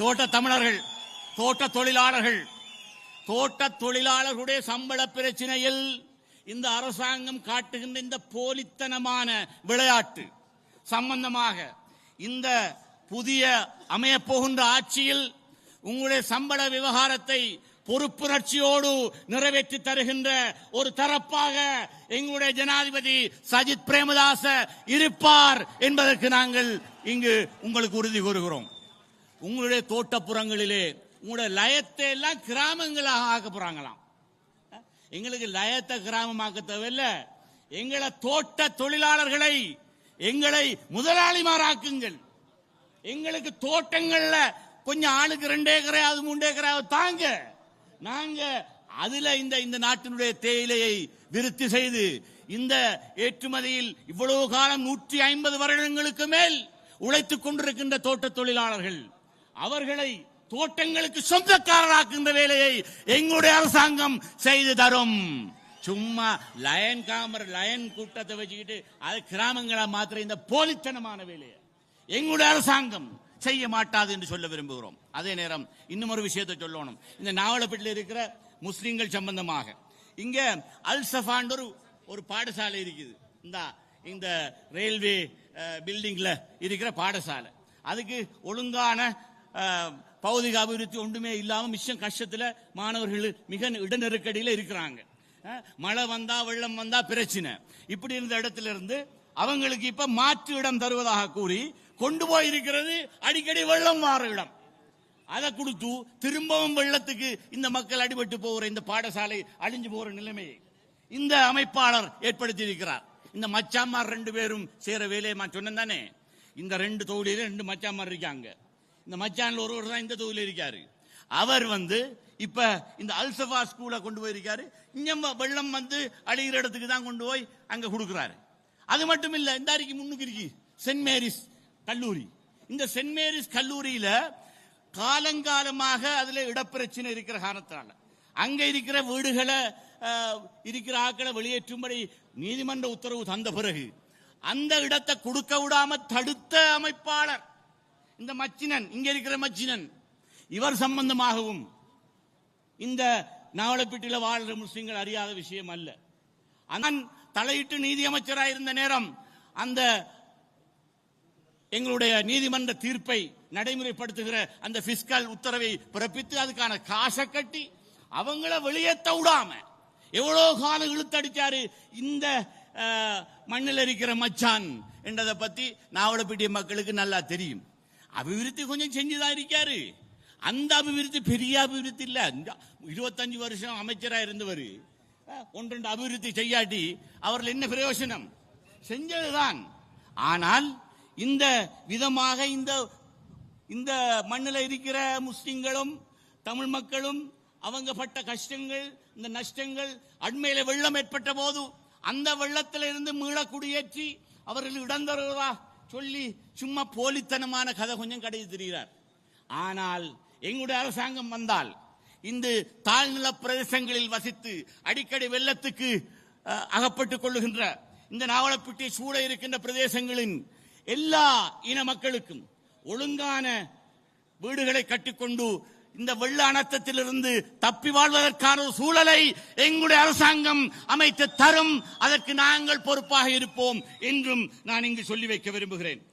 தோட்ட தமிழர்கள் தோட்ட தொழிலாளர்கள் தோட்ட தொழிலாளர்களுடைய சம்பள பிரச்சனையில் இந்த அரசாங்கம் காட்டுகின்ற இந்த போலித்தனமான விளையாட்டு சம்பந்தமாக இந்த புதிய அமையப்போகின்ற ஆட்சியில் உங்களுடைய சம்பள விவகாரத்தை பொறுப்புணர்ச்சியோடு நிறைவேற்றி தருகின்ற ஒரு தரப்பாக எங்களுடைய ஜனாதிபதி சஜித் பிரேமதாச இருப்பார் என்பதற்கு நாங்கள் இங்கு உங்களுக்கு உறுதி கூறுகிறோம். உங்களுடைய தோட்டப்புறங்களிலே உங்களுடைய லயத்தை எல்லாம் கிராமங்களாக ஆக்க போறாங்களாம். எங்களுக்கு லயத்தை கிராமமாக்க தேவையில்ல. எங்களை தோட்ட தொழிலாளர்களை எங்களை முதலாளிமாராக்குங்கள். எங்களுக்கு தோட்டங்கள்ல கொஞ்சம் ஆளுக்கு ரெண்டு ஏக்கரையாவது மூன்று ஏக்கராவது தாங்க. நாங்க அதுல இந்த இந்த நாட்டினுடைய தேயிலையை விருத்தி செய்து இந்த ஏற்றுமதியில் இவ்வளவு காலம் நூற்றி ஐம்பது வருடங்களுக்கு மேல் உழைத்துக் கொண்டிருக்கின்ற தோட்ட தொழிலாளர்கள். அவர்களை தோட்டங்களுக்கு சொந்தக்காரராக்குகின்ற வேலையை எங்களுடைய அரசாங்கம் செய்து தரும். சும்மா லயன் காமர் லயன் கூட்டத்தை வச்சுக்கிட்டு அது கிராமங்களா மாத்திர இந்த போலித்தனமான வேலையை எங்களுடைய அரசாங்கம் செய்ய மாட்டாது என்று சொல்ல விரும்புகிறோம். அதே நேரம் இன்னும் ஒரு விஷயத்தை சொல்லணும். இந்த நாவலப்பட்டில் இருக்கிற முஸ்லிம்கள் சம்பந்தமாக. இங்க அல் சஃபான் ஒரு ஒரு பாடசாலை இருக்குது. இந்த இந்த ரயில்வே பில்டிங்ல இருக்கிற பாடசாலை. அதுக்கு ஒழுங்கான பௌதிக அபிவிருத்தி ஒன்றுமே இல்லாமல் மிச்சம் கஷ்டத்துல மாணவர்கள் மிக இட நெருக்கடியில இருக்கிறாங்க மழை வந்தா வெள்ளம் வந்தா பிரச்சனை. இப்படி இருந்த இடத்துல இருந்து அவங்களுக்கு இப்ப மாற்று இடம் தருவதாக கூறி கொண்டு போய் இருக்கிறது அடிக்கடி வெள்ளம் மாற இடம். அதை கொடுத்து திரும்பவும் வெள்ளத்துக்கு இந்த மக்கள் அடிபட்டு போகிற இந்த பாடசாலை அழிஞ்சு போகிற நிலைமையை இந்த அமைப்பாளர் ஏற்படுத்தி இருக்கிறார் இந்த மச்சாமார் ரெண்டு பேரும் சேர வேலையை சொன்னேன் தானே. இந்த ரெண்டு தொகுதியில ரெண்டு மச்சாமார் இருக்காங்க. இந்த மச்சான்ல ஒருவர் தான் இந்த தொகுதியில் இருக்காரு. அவர் வந்து இப்ப இந்த அல்சபா ஸ்கூல கொண்டு போயிருக்காரு. இங்க வெள்ளம் வந்து அழிகிற இடத்துக்கு தான் கொண்டு போய் அங்க கொடுக்குறாரு. அது மட்டும் இல்ல இந்த அறிக்கை முன்னுக்கு இருக்கு. சென்ட் மேரிஸ் கல்லூரி. இந்த சென்ட் மேரிஸ் கல்லூரியில காலங்காலமாக அதுல இடப்பிரச்சனை இருக்கிற காரணத்தினால அங்க இருக்கிற வீடுகளை இருக்கிற ஆக்களை வெளியேற்றும்படி நீதிமன்ற உத்தரவு தந்த பிறகு அந்த இடத்தை கொடுக்க விடாம தடுத்த அமைப்பாளர் இந்த மச்சினன் இங்க இருக்கிற மச்சினன் இவர் சம்பந்தமாகவும் இந்த நாவலப்பீட்டில் வாழ்ற முஸ்லிம்கள் அறியாத விஷயம் அல்ல. நான் தலையிட்டு நீதி அமைச்சராக இருந்த நேரம் அந்த எங்களுடைய நீதிமன்ற தீர்ப்பை நடைமுறைப்படுத்துகிற அந்த பிஸ்கல் உத்தரவை பிறப்பித்து அதுக்கான காசை கட்டி அவங்கள வெளியேற்ற விடாம எவ்வளோ காலம் இழுத்தடிச்சாரு இந்த மண்ணில் இருக்கிற மச்சான் என்றதை பத்தி நாவலப்பீட்டிய மக்களுக்கு நல்லா தெரியும். அபிவிருத்தி கொஞ்சம் செஞ்சுதான் இருக்காரு. அந்த அபிவிருத்தி பெரிய அபிவிருத்தி இல்ல. இந்த இருபத்தஞ்சு வருஷம் அமைச்சரா இருந்தவர். ஒன்றெண்டு அபிவிருத்தி செய்யாட்டி அவர்கள் என்ன பிரயோஜனம் செஞ்சதுதான். ஆனால் இந்த விதமாக இந்த இந்த மண்ணில் இருக்கிற முஸ்லிம்களும் தமிழ் மக்களும் அவங்க பட்ட கஷ்டங்கள் இந்த நஷ்டங்கள் அண்மையில வெள்ளம் ஏற்பட்ட போது அந்த வெள்ளத்திலிருந்து மீள குடியேற்றி அவர்கள் இடம் தருவதா? சொல்லி சும்மா போலித்தனமான கதை கொஞ்சம் கடைசி தெரிகிறார் ஆனால் எங்களுடைய அரசாங்கம் வந்தால் இந்த தாழ்நில பிரதேசங்களில் வசித்து அடிக்கடி வெள்ளத்துக்கு அகப்பட்டுக் கொள்ளுகின்ற இந்த நாவலப்பட்டி சூழ இருக்கின்ற பிரதேசங்களின் எல்லா இன மக்களுக்கும் ஒழுங்கான வீடுகளை கட்டிக்கொண்டு இந்த வெள்ள அனர்த்தத்திலிருந்து தப்பி வாழ்வதற்கான ஒரு சூழலை எங்களுடைய அரசாங்கம் அமைத்து தரும். அதற்கு நாங்கள் பொறுப்பாக இருப்போம் என்றும் நான் இங்கு சொல்லி வைக்க விரும்புகிறேன்.